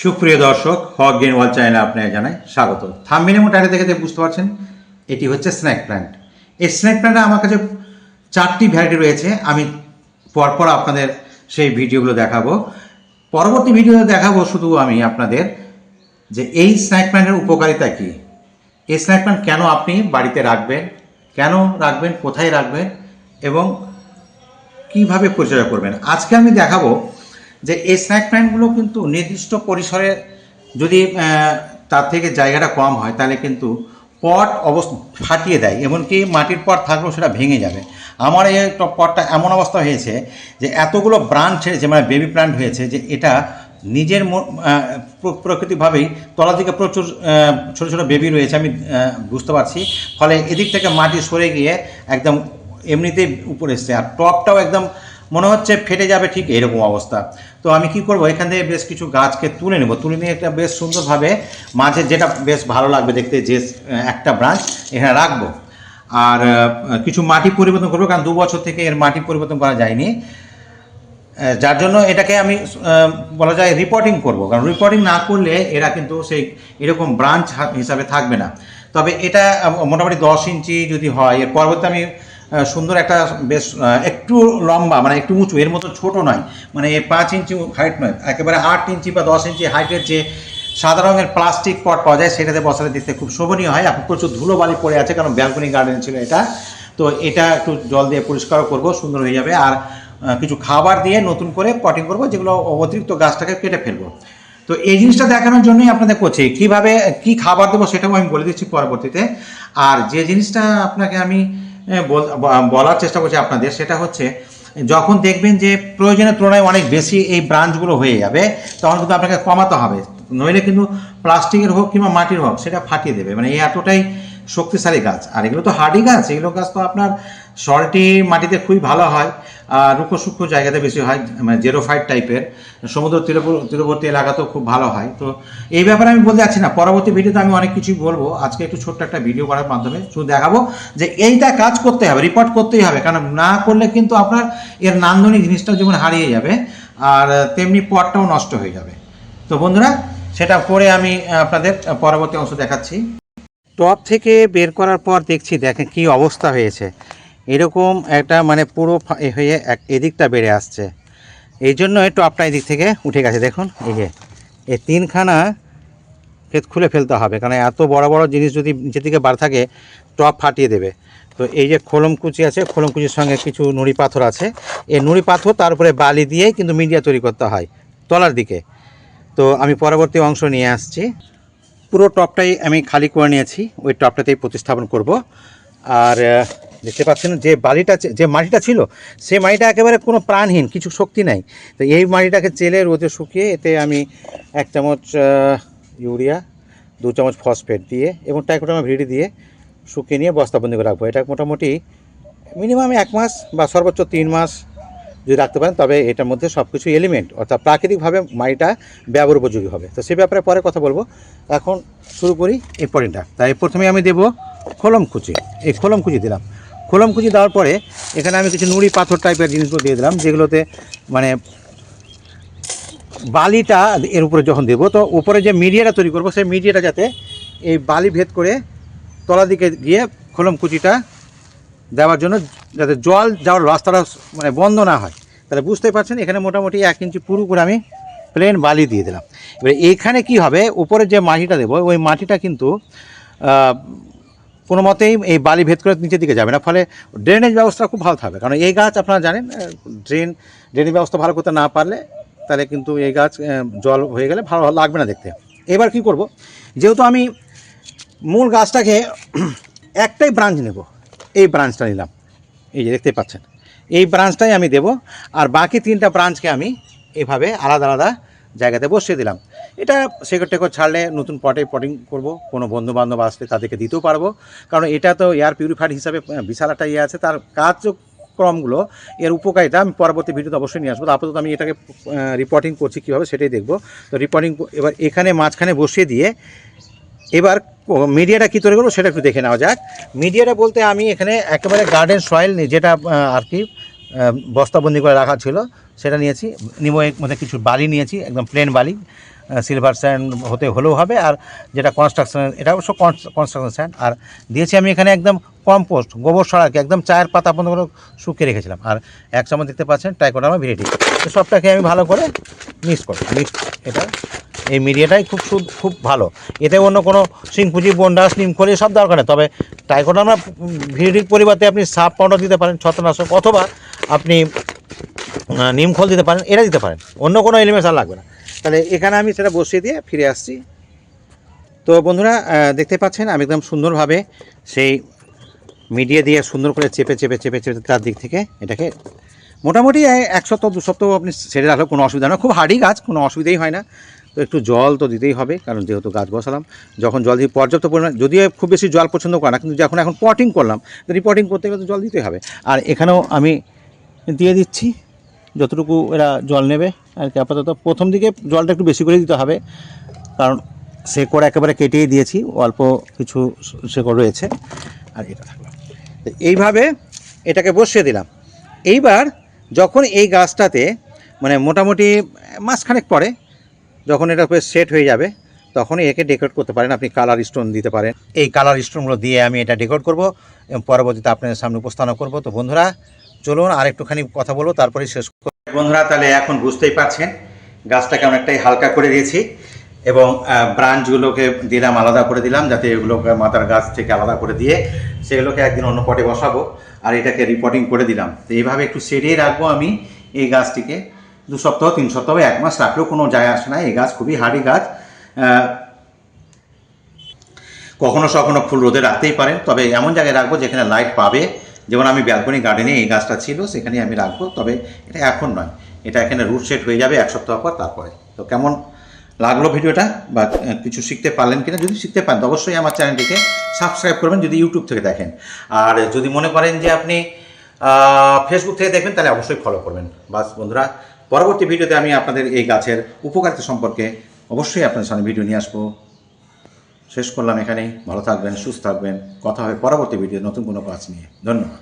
সুপ্রিয় দর্শক, হক গেন ওয়াল চ্যানেলে আপনাকে জানাই স্বাগত। থাম্বিন এবং টাইটে দেখে বুঝতে পারছেন, এটি হচ্ছে স্ন্যাক প্ল্যান্ট এই স্ন্যাক প্ল্যান্টে আমার কাছে চারটি ভ্যারাইটি রয়েছে, আমি পরপর আপনাদের সেই ভিডিওগুলো দেখাবো। পরবর্তী ভিডিওতে দেখাবো শুধু আমি আপনাদের যে এই স্ন্যাক প্ল্যান্টের উপকারিতা কী। এই স্ন্যাক প্ল্যান্ট কেন আপনি বাড়িতে রাখবেন, কেন রাখবেন, কোথায় রাখবেন এবং কীভাবে পরিচর্যা করবেন। আজকে আমি দেখাবো যে এই স্ন্যাক প্ল্যান্টগুলো কিন্তু নির্দিষ্ট পরিসরে যদি তার থেকে জায়গাটা কম হয়, তাহলে কিন্তু পট অবস্থা ফাটিয়ে দেয়, এমনকি মাটির পট থাকলেও সেটা ভেঙে যাবে। আমার এই পটটা এমন অবস্থা হয়েছে যে এতগুলো ব্রাঞ্চ ছেড়েছে মানে বেবি প্ল্যান্ট হয়েছে, যে এটা নিজের প্রকৃতিভাবেই তলা দিকে প্রচুর ছোট ছোট বেবি রয়েছে, আমি বুঝতে পারছি। ফলে এদিক থেকে মাটি সরে গিয়ে একদম এমনিতেই উপরে এসছে, আর টপটাও একদম মনে হচ্ছে ফেটে যাবে ঠিক এরকম অবস্থা। তো আমি কি করব? এখান থেকে বেশ কিছু গাছকে তুলে নেব। তুলে নিয়ে একটা বেশ সুন্দরভাবে মাঝে যেটা বেশ ভালো লাগবে দেখতে, যে একটা ব্রাঞ্চ এখানে রাখব। আর কিছু মাটি পরিবর্তন করব, কারণ দু বছর থেকে এর মাটি পরিবর্তন করা যায়নি। যার জন্য এটাকে আমি বলা যায় রিপোর্টিং করব। কারণ রিপোর্টিং না করলে এরা কিন্তু সেই এরকম ব্রাঞ্চ হিসাবে থাকবে না। তবে এটা মোটামুটি দশ ইঞ্চি যদি হয়, এর পরবর্তী আমি সুন্দর একটা বেশ একটু লম্বা মানে একটু উঁচু, এর মতো ছোট নয় মানে পাঁচ ইঞ্চি হাইট নয়, একেবারে আট ইঞ্চি বা দশ ইঞ্চি হাইটের যে সাদা রঙের প্লাস্টিক পট পাওয়া যায়, সেটাতে বসালে দেখতে খুব শোভনীয় হয়। এখন প্রচুর ধুলো বালি পড়ে আছে, কারণ ব্যালকনি গার্ডেন ছিল এটা। তো এটা একটু জল দিয়ে পরিষ্কার করব, সুন্দর হয়ে যাবে। আর কিছু খাবার দিয়ে নতুন করে পটিং করব, যেগুলো অতিরিক্ত গাছটাকে কেটে ফেলব। তো এই জিনিসটা দেখানোর জন্যই আপনাদের করছি কীভাবে, কি খাবার দেবো সেটাও আমি বলে দিচ্ছি পরবর্তীতে। আর যে জিনিসটা আপনাকে আমি বলার চেষ্টা করছি আপনাদের। সেটা হচ্ছে, যখন দেখবেন যে প্রয়োজনের তুলনায় অনেক বেশি এই ব্রাঞ্চগুলো হয়ে যাবে, তখন কিন্তু আপনাকে কমাতে হবে। নইলে কিন্তু প্লাস্টিকের হোক কিংবা মাটির হোক, সেটা ফাটিয়ে দেবে। মানে এই এতটাই শক্তিশালী গাছ। আর এগুলো তো হার্ডি গাছ, এগুলো গাছ তো আপনার সল্টি মাটিতে খুবই ভালো হয়, আর রুক্ষ সূক্ষ্ম জায়গাতে বেশি হয় মানে জেরোফাইট টাইপের। সমুদ্র তীরবর- তীরবর্তী এলাকাতেও খুব ভালো হয়। তো এই ব্যাপারে আমি বলতে যাচ্ছি না, পরবর্তী ভিডিওতে আমি অনেক কিছুই বলব। আজকে একটু ছোট্ট একটা ভিডিও করার মাধ্যমে শুধু দেখাবো যে এইটা কাজ করতে হবে রিপোর্ট করতেই হবে। কারণ না করলে কিন্তু আপনার এর নান্দনিক জিনিসটাও যেমন হারিয়ে যাবে, আর তেমনি পটটাও নষ্ট হয়ে যাবে। তো বন্ধুরা, সেটা করে আমি আপনাদের পরবর্তী অংশ দেখাচ্ছি। টপ থেকে বের করার পর দেখছি, দেখেন কি অবস্থা হয়েছে। এরকম একটা মানে পুরো হয়ে এক এদিকটা বেড়ে আসছে। এই জন্য টপটা এদিক থেকে উঠে গেছে, দেখুন, এই যে। এই তিনখানা ক্ষেত খুলে ফেলতে হবে, কারণ এত বড় বড় জিনিস যদি নিচের দিকে বার থাকে, টপ ফাটিয়ে দেবে। তো এই যে খোলমকুচি আছে খোলমকুচির সঙ্গে কিছু নুড়ি পাথর আছে। এই নুড়ি পাথর তার উপরে বালি দিয়েই কিন্তু মিডিয়া তৈরি করতে হয়, তলার দিকে। তো আমি পরবর্তী অংশ নিয়ে আসছি। পুরো টপটাই আমি খালি করে নিয়েছি। ওই টপটাতেই প্রতিস্থাপন করব। আর দেখতে পাচ্ছেন যে বালিটা যে মাটিটা ছিল সে মাটিটা একেবারে কোনো প্রাণহীন, কিছু শক্তি নাই। তো এই মাটিটাকে চেলে রোদে শুকিয়ে এতে আমি এক চামচ ইউরিয়া, দু চামচ ফসফেট দিয়ে এবং টাইকোটামা ভিডি দিয়ে শুকিয়ে নিয়ে বস্তাবন্দি করে রাখব। এটা মোটামুটি মিনিমাম এক মাস বা সর্বোচ্চ তিন মাস যদি রাখতে পারেন, তবে এটার মধ্যে সব কিছু এলিমেন্ট অর্থাৎ প্রাকৃতিকভাবে মাটিটা ব্যবহার উপযোগী হবে। তো সে ব্যাপারে পরে কথা বলব। এখন শুরু করি এই পরেরটা তাই প্রথমে আমি দেব খোলম কুচি এই খোলম কুচি দিলাম। খোলম কুচি দেওয়ার পরে এখানে আমি কিছু নুড়ি পাথর টাইপের জিনিসগুলো দিয়ে দিলাম, যেগুলোতে মানে বালিটা এর উপরে যখন দেবো, তো উপরে যে মিডিয়াটা তৈরি করব, সেই মিডিয়াটা যাতে এই বালি ভেদ করে তলা দিকে গিয়ে খোলম কুচিটা দেওয়ার জন্য যাতে জল যাওয়ার রাস্তাটা মানে বন্ধ না হয়। তাহলে বুঝতেই পারছেন, এখানে মোটামুটি এক ইঞ্চি পুরু করে আমি প্লেন বালি দিয়ে দিলাম। এবারে এইখানে কি হবে উপরে যে মাটিটা দেবো, ওই মাটিটা কিন্তু কোনো মতেই এই বালি ভেদ করে নিচের দিকে যাবে না। ফলে ড্রেনেজ ব্যবস্থা খুব ভালো থাকবে। কারণ এই গাছ আপনারা জানেন ড্রেন ড্রেনেজ ব্যবস্থা ভালো করতে না পারলে তাহলে কিন্তু এই গাছ জল হয়ে গেলে ভালো লাগবে না দেখতে। এবার কি করব, যেহেতু আমি মূল গাছটাকে একটাই ব্রাঞ্চ নেব এই ব্রাঞ্চটা নিলাম। এই যে দেখতে পাচ্ছেন। এই ব্রাঞ্চটাই আমি দেব, আর বাকি তিনটা ব্রাঞ্চকে আমি এভাবে আলাদা আলাদা জায়গাতে বসিয়ে দিলাম। এটা শেকড় টেকড় ছাড়লে নতুন পটে পটিং করব, কোনো বন্ধু বান্ধব আসলে তাদেরকে দিতেও পারব। কারণ এটা তো এয়ার পিউরিফায়ার হিসাবে বিশাল একটা ইয়ে আছে। তার কার্যক্রমগুলো, এর উপকারিতা আমি পরবর্তী ভিডিওতে অবশ্যই নিয়ে আসব। আপাতত আমি এটাকে রিপোর্টিং করছি কীভাবে সেটাই দেখব। তো রিপোর্টিং এবার এখানে মাঝখানে বসিয়ে দিয়ে এবার মিডিয়াটা কী তৈরি করব সেটা একটু দেখে নেওয়া যাক। মিডিয়াটা বলতে আমি এখানে একেবারে গার্ডেন সয়েল নিয়ে যেটা আর কি বস্তাবন্দি করে রাখা ছিল, সেটা নিয়েছি। নিব এর মধ্যে কিছু বালি নিয়েছি, একদম প্লেন বালি সিলভার স্যান্ড হতে হলেও হবে, আর যেটা কনস্ট্রাকশন এটা অবশ্য কনস্ট্রাকশন স্যান্ড আর দিয়েছি আমি এখানে একদম কম্পোস্ট গোবর সরাকে একদম চায়ের পাতা বন্ধ করে শুকিয়ে রেখেছিলাম। আর এক সময় দেখতে পাচ্ছেন ট্রাইকোডার্মা ভিরিটি সবটাকে আমি ভালো করে মিক্স করি মিক্স এটা। এই মিডিয়াটাই খুব খুব ভালো। এতে অন্য কোনো সিংপুজি, বন্ডাস, নিমখলি সব দরকার নেই। তবে ট্রাইকোডার্মা ভিরিটির পরিবর্তে আপনি সাপ পাউডার দিতে পারেন, ছত্রনাশক, অথবা আপনি নিমখোল দিতে পারেন, এটা দিতে পারেন। অন্য কোনো এলিমেন্টস আর লাগবে না। তাহলে এখানে আমি সেটা বসিয়ে দিয়ে ফিরে আসছি। তো বন্ধুরা দেখতে পাচ্ছেন আমি একদম সুন্দরভাবে সেই মিডিয়া দিয়ে সুন্দর করে চেপে চেপে চেপে চেপে তার দিক থেকে এটাকে মোটামুটি এক সপ্তাহ, দু সপ্তাহ আপনি ছেড়ে রাখলেও কোনো অসুবিধা না খুব হার্ডি গাছ কোনো অসুবিধাই হয় না। তো একটু জল তো দিতেই হবে, কারণ যেহেতু গাছ বসালাম। যখন জল দিয়ে পর্যাপ্ত পরিমাণ যদিও খুব বেশি জল পছন্দ করে না, কিন্তু যখন এখন পটিং করলাম রিপোর্টিং করতে গেলে তো জল দিতেই হবে। আর এখানেও আমি দিয়ে দিচ্ছি, যতটুকু এরা জল নেবে, আর কি আপাতত। প্রথম দিকে জলটা একটু বেশি করে দিতে হবে, কারণ শেকড় একেবারে কেটেই দিয়েছি, অল্প কিছু শেকড় রয়েছে, আর এটা থাকল। তো এইভাবে এটাকে বসিয়ে দিলাম। এইবার যখন এই গাছটাতে মানে মোটামুটি মাসখানেক পরে যখন এটা সেট হয়ে যাবে তখন একে ডেকোরেট করতে পারেন। আপনি কালার স্টোন দিতে পারেন। এই কালার স্টোনগুলো দিয়ে আমি এটা ডেকোরেট করব এবং পরবর্তীতে আপনাদের সামনে উপস্থাপনা করব। তো বন্ধুরা, চলুন আর একটুখানি কথা বলব, তারপরে শেষ বন্ধুরা, তাহলে এখন বুঝতেই পারছেন, গাছটাকে অনেকটাই হালকা করে দিয়েছি এবং ব্রাঞ্চগুলোকে দিলাম, আলাদা করে দিলাম, যাতে এগুলোকে মাথার গাছ থেকে আলাদা করে দিয়ে সেগুলোকে একদিন অন্য পটে বসাবো। আর এটাকে রিপোর্টিং করে দিলাম। তো এইভাবে একটু সেরিয়ে রাখব আমি এই গাছটিকে। দু সপ্তাহ, তিন সপ্তাহ, এক মাস রাখলেও কোনো যায় আসে না। এই গাছ খুবই হাড়ি গাছ। কখনো সখনো ফুল রোদে রাখতেই পারেন, তবে এমন জায়গায় রাখব যেখানে লাইট পাবে। যেমন আমি ব্যালকনি গার্ডেনে এই গাছটা ছিল সেখানে আমি রাখব, তবে এটা এখন নয়। এটা এখানে রুট সেট হয়ে যাবে এক সপ্তাহ পর তারপরে। তো কেমন লাগল ভিডিওটা? বা কিছু শিখতে পারলেন কিনা? যদি শিখতে পারেন অবশ্যই আমার চ্যানেলটিকে সাবস্ক্রাইব করবেন, যদি ইউটিউব থেকে দেখেন। আর যদি মনে করেন যে আপনি ফেসবুক থেকে দেখবেন, তাহলে অবশ্যই ফলো করবেন। বাস, বন্ধুরা পরবর্তী ভিডিওতে আমি আপনাদের এই গাছের উপকারিতা সম্পর্কে অবশ্যই আপনাদের সামনে ভিডিও নিয়ে আসব। শেষ করলাম এখানেই। ভালো থাকবেন, সুস্থ থাকবেন। কথা হবে পরবর্তী ভিডিও নতুন কোনো কাজ নিয়ে। ধন্যবাদ।